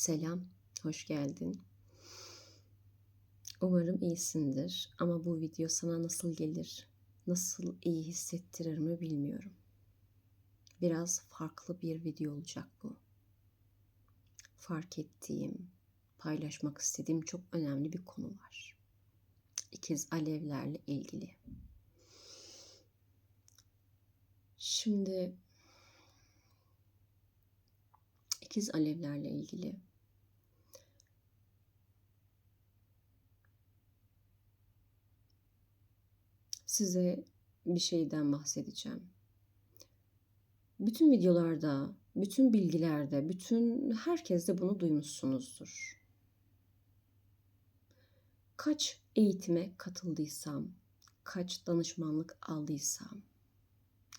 Selam, hoş geldin. Umarım iyisindir ama bu video sana nasıl gelir, nasıl iyi hissettirir mi bilmiyorum. Biraz farklı bir video olacak bu. Fark ettiğim, paylaşmak istediğim çok önemli bir konu var. İkiz alevlerle ilgili. Şimdi ikiz alevlerle ilgili size bir şeyden bahsedeceğim. Bütün videolarda, bütün bilgilerde, bütün herkes de bunu duymuşsunuzdur. Kaç eğitime katıldıysam, kaç danışmanlık aldıysam,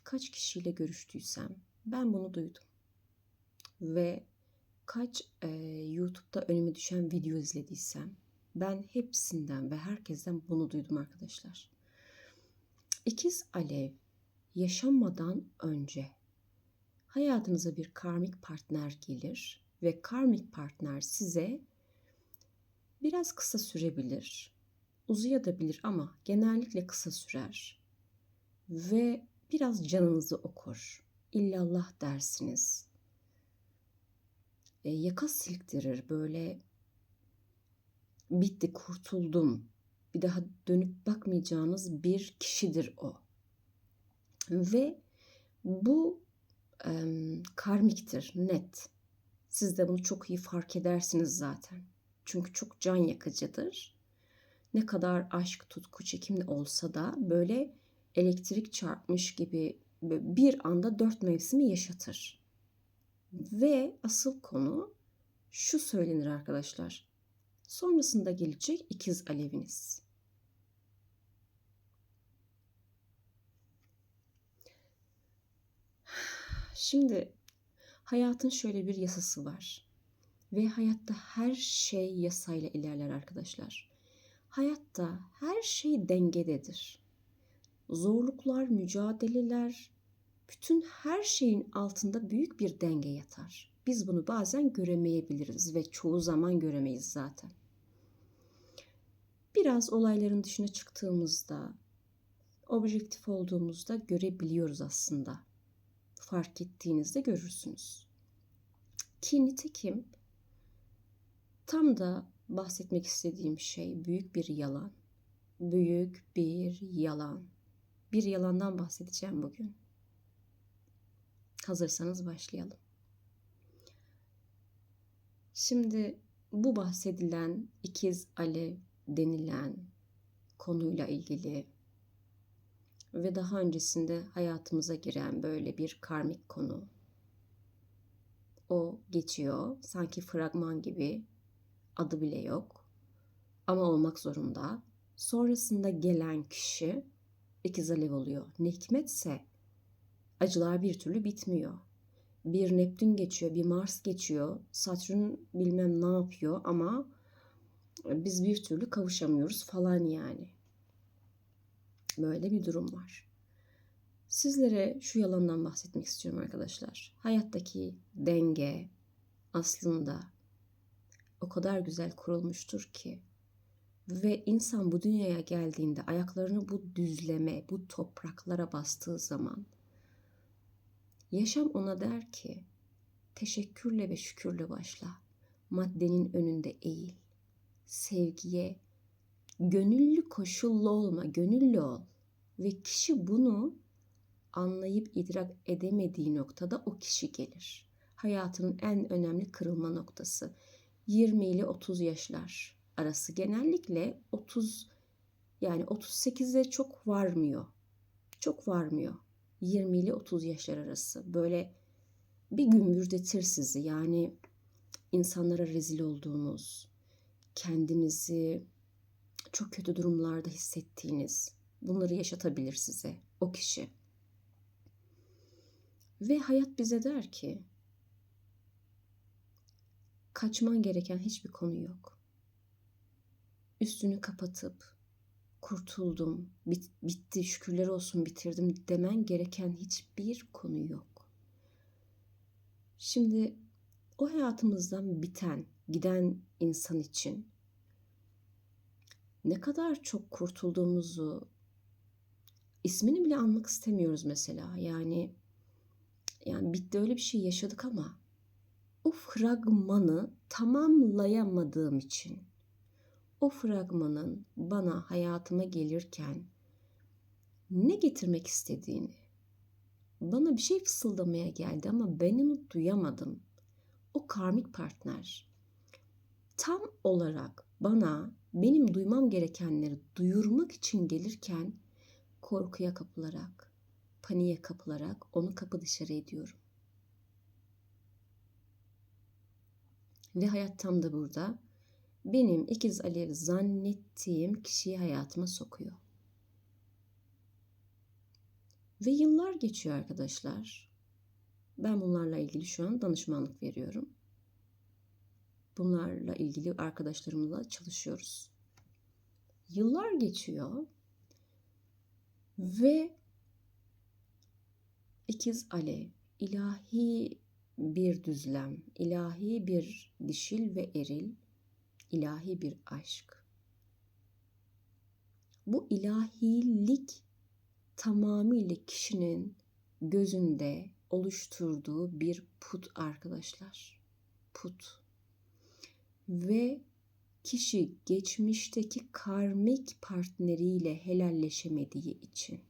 kaç kişiyle görüştüysem ben bunu duydum. Ve kaç e, YouTube'da önüme düşen video izlediysem ben hepsinden ve herkesten bunu duydum arkadaşlar. İkiz alev yaşanmadan önce hayatınıza bir karmik partner gelir ve karmik partner size biraz kısa sürebilir, uzayabilir ama genellikle kısa sürer ve biraz canınızı okur. İllallah dersiniz. E, yaka silktirir böyle bitti kurtuldum bir daha dönüp bakmayacağınız bir kişidir o. Ve bu e, karmiktir, net. Siz de bunu çok iyi fark edersiniz zaten. Çünkü çok can yakıcıdır. Ne kadar aşk, tutku, çekimli olsa da böyle elektrik çarpmış gibi bir anda dört mevsimi yaşatır. Ve asıl konu şu söylenir arkadaşlar. Sonrasında gelecek ikiz aleviniz. Şimdi hayatın şöyle bir yasası var. Ve hayatta her şey yasayla ilerler arkadaşlar. Hayatta her şey dengededir. Zorluklar, mücadeleler, bütün her şeyin altında büyük bir denge yatar. Biz bunu bazen göremeyebiliriz ve çoğu zaman göremeyiz zaten. Biraz olayların dışına çıktığımızda, objektif olduğumuzda görebiliyoruz aslında. Fark ettiğinizde görürsünüz. Ki nitekim tam da bahsetmek istediğim şey büyük bir yalan. Büyük bir yalan. Bir yalandan bahsedeceğim bugün. Hazırsanız başlayalım. Şimdi bu bahsedilen ikiz alev denilen konuyla ilgili ve daha öncesinde hayatımıza giren böyle bir karmik konu. O geçiyor. Sanki fragman gibi adı bile yok. Ama olmak zorunda. Sonrasında gelen kişi ikiz alev oluyor. Ne hikmetse acılar bir türlü bitmiyor. Bir Neptün geçiyor, bir Mars geçiyor. Satürn bilmem ne yapıyor ama biz bir türlü kavuşamıyoruz falan yani. Böyle bir durum var. Sizlere şu yalandan bahsetmek istiyorum arkadaşlar. Hayattaki denge aslında o kadar güzel kurulmuştur ki ve insan bu dünyaya geldiğinde ayaklarını bu düzleme, bu topraklara bastığı zaman yaşam ona der ki teşekkürle ve şükürle başla. Maddenin önünde eğil. Sevgiye gönüllü koşullu olma, gönüllü ol. Ve kişi bunu anlayıp idrak edemediği noktada o kişi gelir. Hayatının en önemli kırılma noktası. 20 ile 30 yaşlar arası genellikle 30 yani 38'e çok varmıyor. Çok varmıyor. 20 ile 30 yaşlar arası. Böyle bir gün müjdetir sizi. Yani insanlara rezil olduğunuz, kendinizi çok kötü durumlarda hissettiğiniz bunları yaşatabilir size o kişi. Ve hayat bize der ki kaçman gereken hiçbir konu yok. Üstünü kapatıp kurtuldum, bit, bitti, şükürler olsun bitirdim demen gereken hiçbir konu yok. Şimdi o hayatımızdan biten, giden insan için ne kadar çok kurtulduğumuzu ismini bile anmak istemiyoruz mesela. Yani yani bitti öyle bir şey yaşadık ama o fragmanı tamamlayamadığım için o fragmanın bana hayatıma gelirken ne getirmek istediğini bana bir şey fısıldamaya geldi ama ben onu duyamadım. O karmik partner tam olarak bana benim duymam gerekenleri duyurmak için gelirken korkuya kapılarak, paniğe kapılarak onu kapı dışarı ediyorum. Ve hayat tam da burada benim ikiz alev zannettiğim kişiyi hayatıma sokuyor. Ve yıllar geçiyor arkadaşlar. Ben bunlarla ilgili şu an danışmanlık veriyorum. Bunlarla ilgili arkadaşlarımla çalışıyoruz. Yıllar geçiyor ve ikiz alev ilahi bir düzlem, ilahi bir dişil ve eril, ilahi bir aşk. Bu ilahilik tamamıyla kişinin gözünde oluşturduğu bir put arkadaşlar. Put. Ve kişi geçmişteki karmik partneriyle helalleşemediği için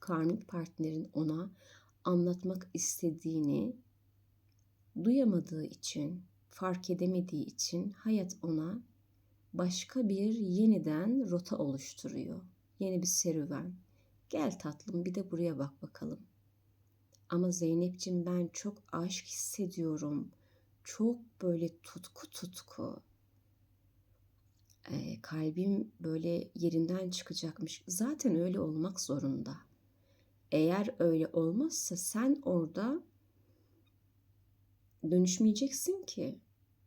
karmik partnerin ona anlatmak istediğini duyamadığı için, fark edemediği için hayat ona başka bir yeniden rota oluşturuyor. Yeni bir serüven. Gel tatlım bir de buraya bak bakalım. Ama Zeynep'ciğim ben çok aşk hissediyorum. Çok böyle tutku tutku. Ee, kalbim böyle yerinden çıkacakmış. Zaten öyle olmak zorunda. Eğer öyle olmazsa sen orada dönüşmeyeceksin ki.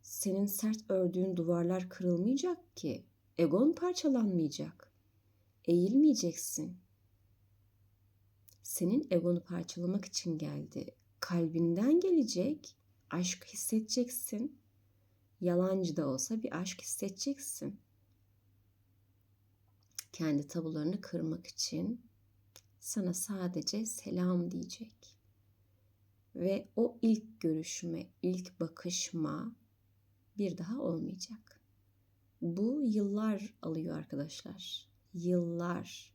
Senin sert ördüğün duvarlar kırılmayacak ki. Egon parçalanmayacak. Eğilmeyeceksin. Senin egonu parçalamak için geldi. Kalbinden gelecek. Aşk hissedeceksin. Yalancı da olsa bir aşk hissedeceksin. Kendi tabularını kırmak için sana sadece selam diyecek. Ve o ilk görüşme, ilk bakışma bir daha olmayacak. Bu yıllar alıyor arkadaşlar. Yıllar.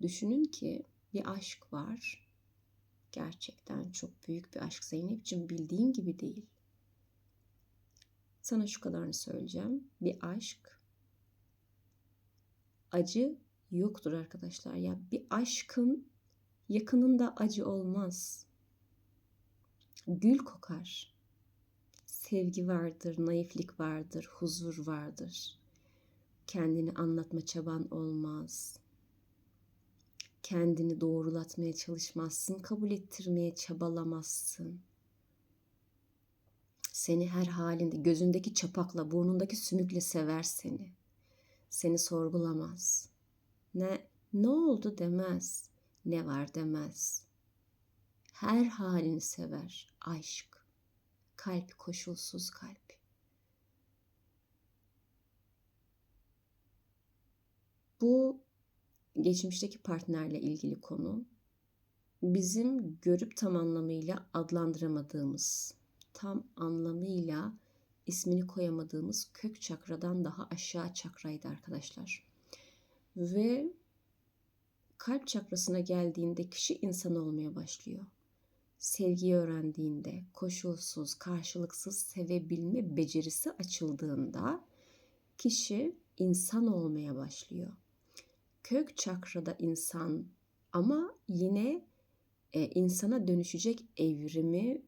Düşünün ki bir aşk var. Gerçekten çok büyük bir aşk Zeynep'ciğim bildiğin gibi değil. Sana şu kadarını söyleyeceğim. Bir aşk acı yoktur arkadaşlar. Ya bir aşkın yakınında acı olmaz. Gül kokar. Sevgi vardır, naiflik vardır, huzur vardır. Kendini anlatma çaban olmaz. Kendini doğrulatmaya çalışmazsın, kabul ettirmeye çabalamazsın. Seni her halinde gözündeki çapakla, burnundaki sümükle sever seni. Seni sorgulamaz. Ne ne oldu demez. Ne var demez. Her halini sever. Aşk. Kalp koşulsuz kalp. Bu geçmişteki partnerle ilgili konu bizim görüp tam anlamıyla adlandıramadığımız, tam anlamıyla ismini koyamadığımız kök çakradan daha aşağı çakraydı arkadaşlar. Ve kalp çakrasına geldiğinde kişi insan olmaya başlıyor. Sevgiyi öğrendiğinde, koşulsuz, karşılıksız sevebilme becerisi açıldığında kişi insan olmaya başlıyor. Kök çakrada insan ama yine e, insana dönüşecek evrimi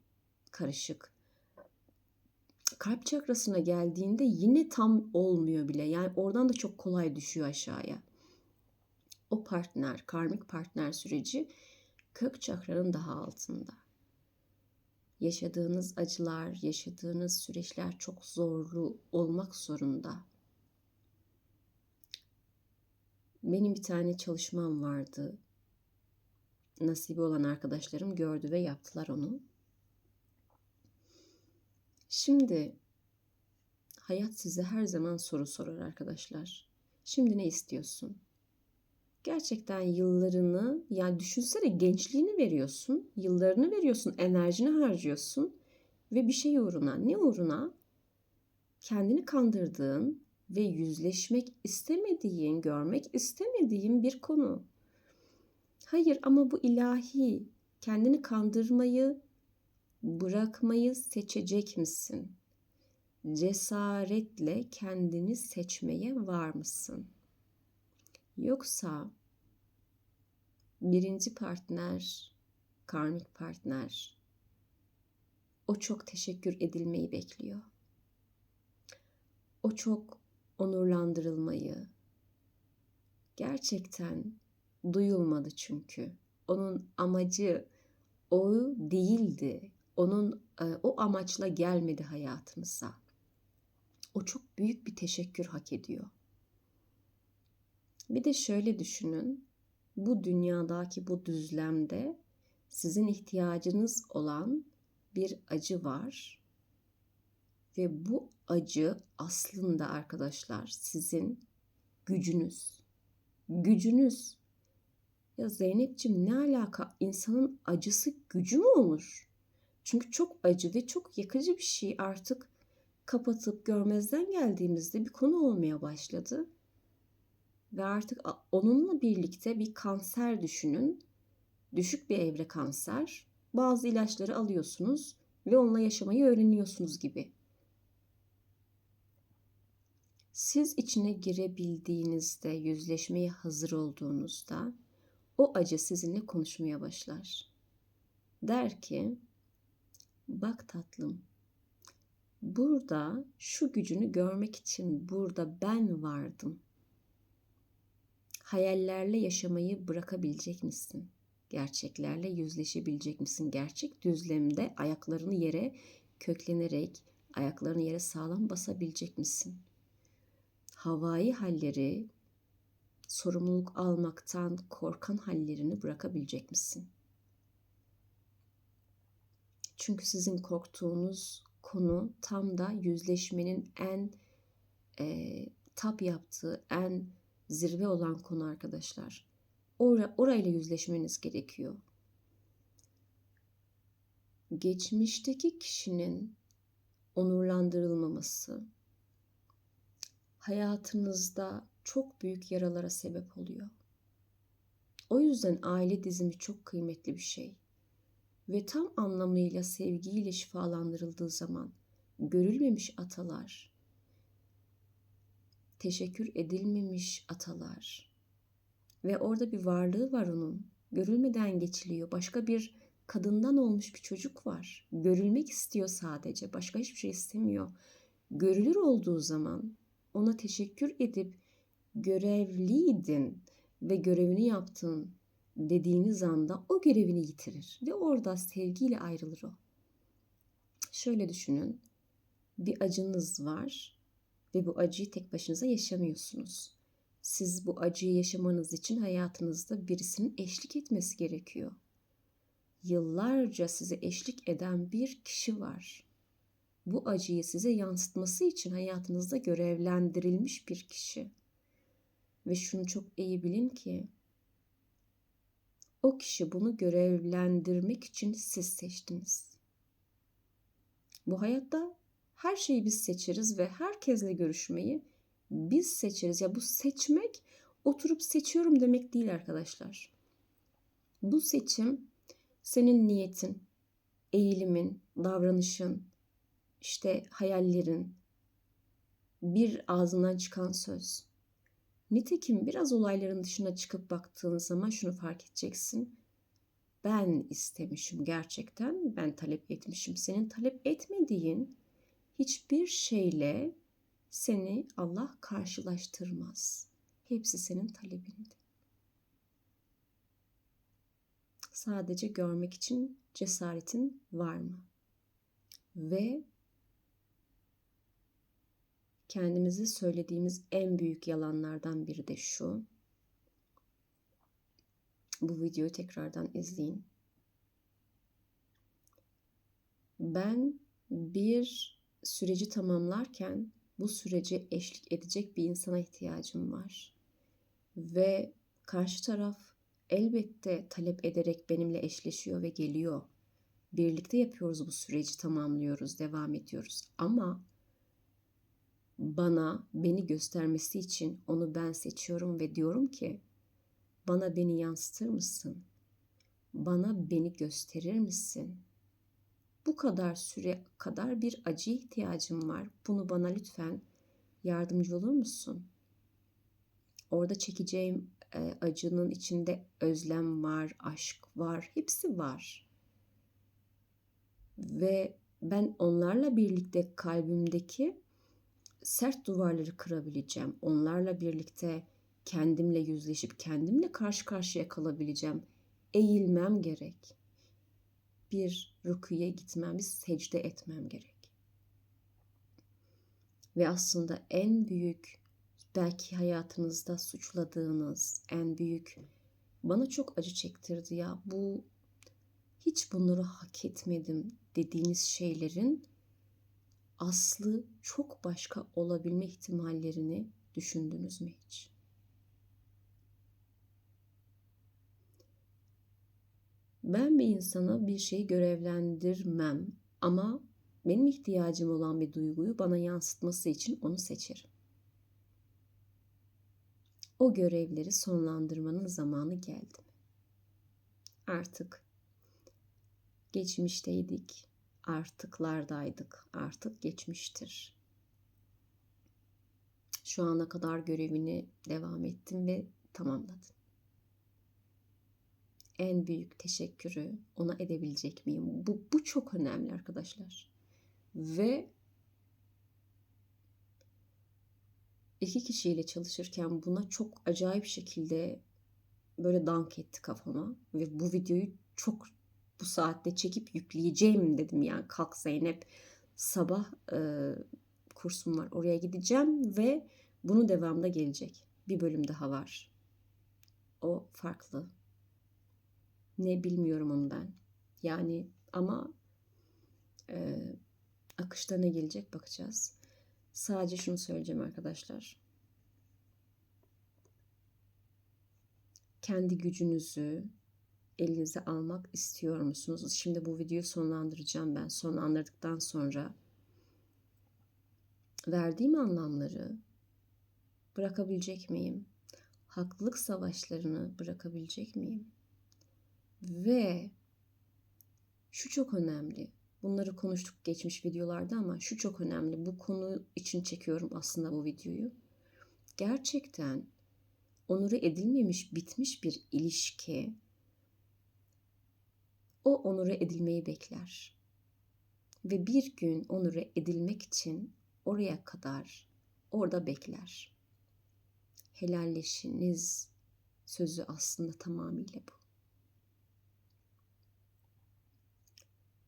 karışık. Kalp çakrasına geldiğinde yine tam olmuyor bile. Yani oradan da çok kolay düşüyor aşağıya o partner, karmik partner süreci kök çakranın daha altında. Yaşadığınız acılar, yaşadığınız süreçler çok zorlu olmak zorunda. Benim bir tane çalışmam vardı. Nasibi olan arkadaşlarım gördü ve yaptılar onu. Şimdi hayat size her zaman soru sorar arkadaşlar. Şimdi ne istiyorsun? Gerçekten yıllarını, yani düşünsene gençliğini veriyorsun, yıllarını veriyorsun, enerjini harcıyorsun ve bir şey uğruna, ne uğruna? Kendini kandırdığın ve yüzleşmek istemediğin, görmek istemediğin bir konu. Hayır ama bu ilahi. Kendini kandırmayı, bırakmayı seçecek misin? Cesaretle kendini seçmeye var mısın? Yoksa birinci partner, karmik partner o çok teşekkür edilmeyi bekliyor. O çok onurlandırılmayı gerçekten duyulmadı çünkü. Onun amacı o değildi. Onun e, o amaçla gelmedi hayatımıza. O çok büyük bir teşekkür hak ediyor. Bir de şöyle düşünün. Bu dünyadaki bu düzlemde sizin ihtiyacınız olan bir acı var. Ve bu acı aslında arkadaşlar sizin gücünüz. Gücünüz. Ya Zeynep'ciğim ne alaka? İnsanın acısı gücü mü olur? Çünkü çok acı ve çok yakıcı bir şey artık kapatıp görmezden geldiğimizde bir konu olmaya başladı. Ve artık onunla birlikte bir kanser düşünün. Düşük bir evre kanser. Bazı ilaçları alıyorsunuz ve onunla yaşamayı öğreniyorsunuz gibi. Siz içine girebildiğinizde, yüzleşmeye hazır olduğunuzda o acı sizinle konuşmaya başlar. Der ki, bak tatlım, burada şu gücünü görmek için burada ben vardım. Hayallerle yaşamayı bırakabilecek misin? Gerçeklerle yüzleşebilecek misin? Gerçek düzlemde ayaklarını yere köklenerek ayaklarını yere sağlam basabilecek misin? Havai halleri, sorumluluk almaktan korkan hallerini bırakabilecek misin? Çünkü sizin korktuğunuz konu tam da yüzleşmenin en e, tap yaptığı, en zirve olan konu arkadaşlar. Ora, orayla yüzleşmeniz gerekiyor. Geçmişteki kişinin onurlandırılmaması hayatınızda çok büyük yaralara sebep oluyor. O yüzden aile dizimi çok kıymetli bir şey. Ve tam anlamıyla sevgiyle şifalandırıldığı zaman görülmemiş atalar, teşekkür edilmemiş atalar ve orada bir varlığı var onun. Görülmeden geçiliyor. Başka bir kadından olmuş bir çocuk var. Görülmek istiyor sadece. Başka hiçbir şey istemiyor. Görülür olduğu zaman ona teşekkür edip görevliydin ve görevini yaptın dediğiniz anda o görevini yitirir ve orada sevgiyle ayrılır o. Şöyle düşünün. Bir acınız var ve bu acıyı tek başınıza yaşamıyorsunuz. Siz bu acıyı yaşamanız için hayatınızda birisinin eşlik etmesi gerekiyor. Yıllarca size eşlik eden bir kişi var. Bu acıyı size yansıtması için hayatınızda görevlendirilmiş bir kişi. Ve şunu çok iyi bilin ki o kişi bunu görevlendirmek için siz seçtiniz. Bu hayatta her şeyi biz seçeriz ve herkesle görüşmeyi biz seçeriz. Ya bu seçmek oturup seçiyorum demek değil arkadaşlar. Bu seçim senin niyetin, eğilimin, davranışın, işte hayallerin, bir ağzından çıkan söz. Nitekim biraz olayların dışına çıkıp baktığın zaman şunu fark edeceksin. Ben istemişim gerçekten, ben talep etmişim. Senin talep etmediğin hiçbir şeyle seni Allah karşılaştırmaz. Hepsi senin talebindi. Sadece görmek için cesaretin var mı? Ve kendimize söylediğimiz en büyük yalanlardan biri de şu. Bu videoyu tekrardan izleyin. Ben bir süreci tamamlarken bu sürece eşlik edecek bir insana ihtiyacım var. Ve karşı taraf elbette talep ederek benimle eşleşiyor ve geliyor. Birlikte yapıyoruz bu süreci, tamamlıyoruz, devam ediyoruz. Ama bana beni göstermesi için onu ben seçiyorum ve diyorum ki bana beni yansıtır mısın? Bana beni gösterir misin? Bu kadar süre kadar bir acı ihtiyacım var. Bunu bana lütfen yardımcı olur musun? Orada çekeceğim e, acının içinde özlem var, aşk var, hepsi var. Ve ben onlarla birlikte kalbimdeki sert duvarları kırabileceğim. Onlarla birlikte kendimle yüzleşip kendimle karşı karşıya kalabileceğim. Eğilmem gerek. Bir rüküye gitmem, bir secde etmem gerek. Ve aslında en büyük belki hayatınızda suçladığınız en büyük bana çok acı çektirdi ya bu hiç bunları hak etmedim dediğiniz şeylerin aslı çok başka olabilme ihtimallerini düşündünüz mü hiç? Ben bir insana bir şeyi görevlendirmem ama benim ihtiyacım olan bir duyguyu bana yansıtması için onu seçerim. O görevleri sonlandırmanın zamanı geldi. Artık geçmişteydik, artıklardaydık, artık geçmiştir. Şu ana kadar görevini devam ettim ve tamamladın. En büyük teşekkürü ona edebilecek miyim? Bu, bu çok önemli arkadaşlar. Ve iki kişiyle çalışırken buna çok acayip şekilde böyle dank etti kafama ve bu videoyu çok bu saatte çekip yükleyeceğim dedim. Yani kalk Zeynep sabah e, kursum var oraya gideceğim ve bunu devamda gelecek. Bir bölüm daha var. O farklı. Ne bilmiyorum onu ben. Yani ama e, akışta ne gelecek bakacağız. Sadece şunu söyleyeceğim arkadaşlar. Kendi gücünüzü elinize almak istiyor musunuz? Şimdi bu videoyu sonlandıracağım ben. Sonlandırdıktan sonra verdiğim anlamları bırakabilecek miyim? Haklılık savaşlarını bırakabilecek miyim? Ve şu çok önemli. Bunları konuştuk geçmiş videolarda ama şu çok önemli. Bu konu için çekiyorum aslında bu videoyu. Gerçekten onuru edilmemiş, bitmiş bir ilişki o onuru edilmeyi bekler. Ve bir gün onuru edilmek için oraya kadar orada bekler. Helalleşiniz sözü aslında tamamıyla bu.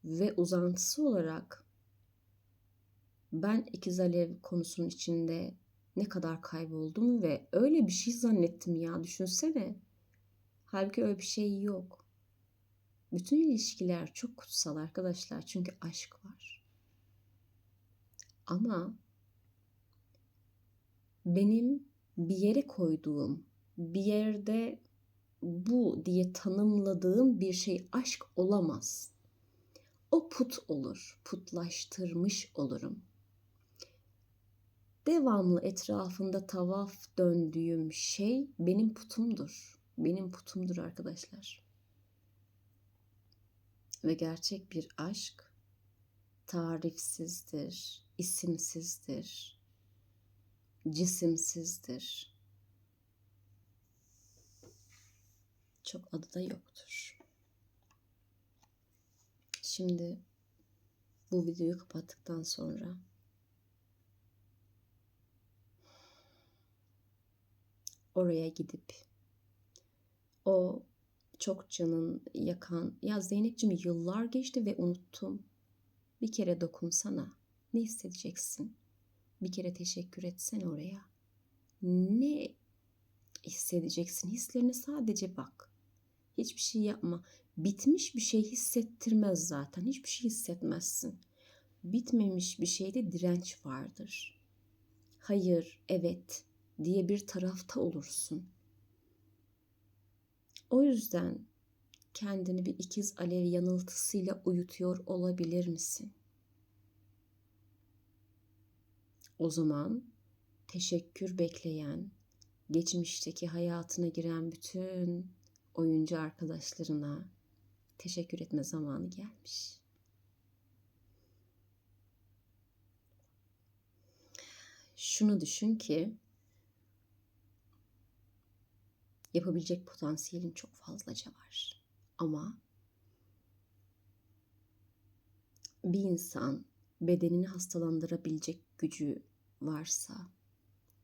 ve uzantısı olarak ben ikiz alev konusunun içinde ne kadar kayboldum ve öyle bir şey zannettim ya düşünsene. Halbuki öyle bir şey yok. Bütün ilişkiler çok kutsal arkadaşlar çünkü aşk var. Ama benim bir yere koyduğum, bir yerde bu diye tanımladığım bir şey aşk olamaz o put olur, putlaştırmış olurum. Devamlı etrafında tavaf döndüğüm şey benim putumdur. Benim putumdur arkadaşlar. Ve gerçek bir aşk tarifsizdir, isimsizdir, cisimsizdir. Çok adı da yoktur. Şimdi bu videoyu kapattıktan sonra oraya gidip o çok canın yakan ya Zeynep'ciğim yıllar geçti ve unuttum. Bir kere dokunsana. Ne hissedeceksin? Bir kere teşekkür etsen oraya. Ne hissedeceksin? Hislerine sadece bak. Hiçbir şey yapma bitmiş bir şey hissettirmez zaten. Hiçbir şey hissetmezsin. bitmemiş bir şeyde direnç vardır. Hayır, evet diye bir tarafta olursun. O yüzden kendini bir ikiz alev yanıltısıyla uyutuyor olabilir misin? O zaman teşekkür bekleyen, geçmişteki hayatına giren bütün oyuncu arkadaşlarına teşekkür etme zamanı gelmiş. Şunu düşün ki yapabilecek potansiyelin çok fazlaca var. Ama bir insan bedenini hastalandırabilecek gücü varsa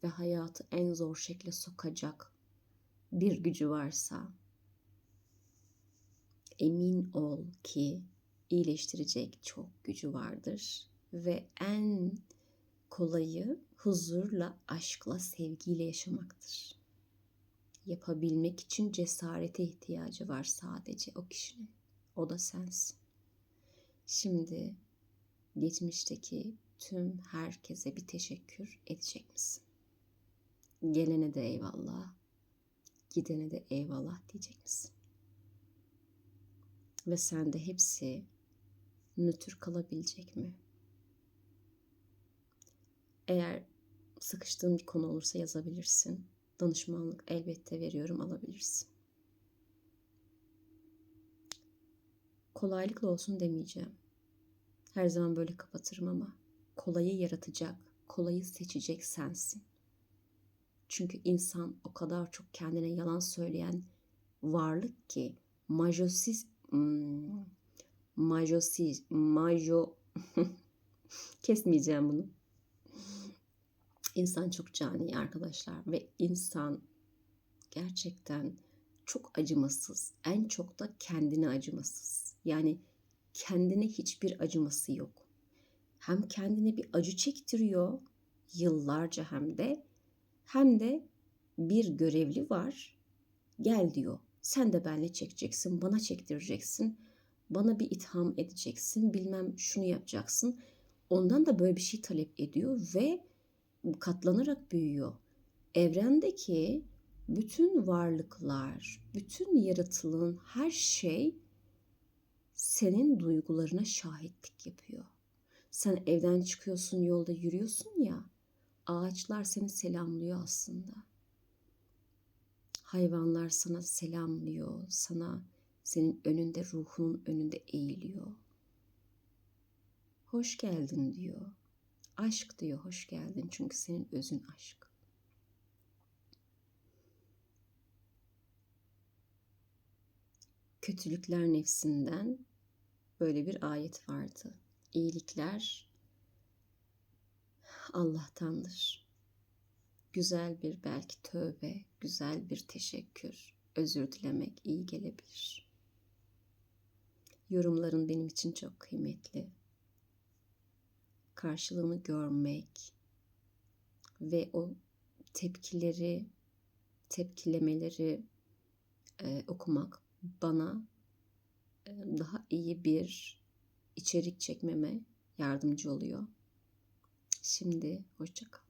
ve hayatı en zor şekle sokacak bir gücü varsa emin ol ki iyileştirecek çok gücü vardır ve en kolayı huzurla, aşkla, sevgiyle yaşamaktır. Yapabilmek için cesarete ihtiyacı var sadece o kişinin. O da sensin. Şimdi geçmişteki tüm herkese bir teşekkür edecek misin? Gelene de eyvallah, gidene de eyvallah diyecek misin? Ve sende hepsi nötr kalabilecek mi? Eğer sıkıştığın bir konu olursa yazabilirsin. Danışmanlık elbette veriyorum alabilirsin. Kolaylıkla olsun demeyeceğim. Her zaman böyle kapatırım ama kolayı yaratacak, kolayı seçecek sensin. Çünkü insan o kadar çok kendine yalan söyleyen varlık ki majosis hmm, majosis majo kesmeyeceğim bunu. İnsan çok cani arkadaşlar ve insan gerçekten çok acımasız. En çok da kendine acımasız. Yani kendine hiçbir acıması yok. Hem kendine bir acı çektiriyor yıllarca hem de hem de bir görevli var. Gel diyor. Sen de benle çekeceksin, bana çektireceksin. Bana bir itham edeceksin, bilmem şunu yapacaksın. Ondan da böyle bir şey talep ediyor ve katlanarak büyüyor. Evrendeki bütün varlıklar, bütün yaratılığın her şey senin duygularına şahitlik yapıyor. Sen evden çıkıyorsun, yolda yürüyorsun ya, ağaçlar seni selamlıyor aslında. Hayvanlar sana selamlıyor, sana senin önünde, ruhunun önünde eğiliyor. Hoş geldin diyor. Aşk diyor hoş geldin çünkü senin özün aşk. Kötülükler nefsinden böyle bir ayet vardı. İyilikler Allah'tandır. Güzel bir belki tövbe, güzel bir teşekkür, özür dilemek iyi gelebilir. Yorumların benim için çok kıymetli karşılığını görmek ve o tepkileri, tepkilemeleri e, okumak bana e, daha iyi bir içerik çekmeme yardımcı oluyor. Şimdi hoşçakal.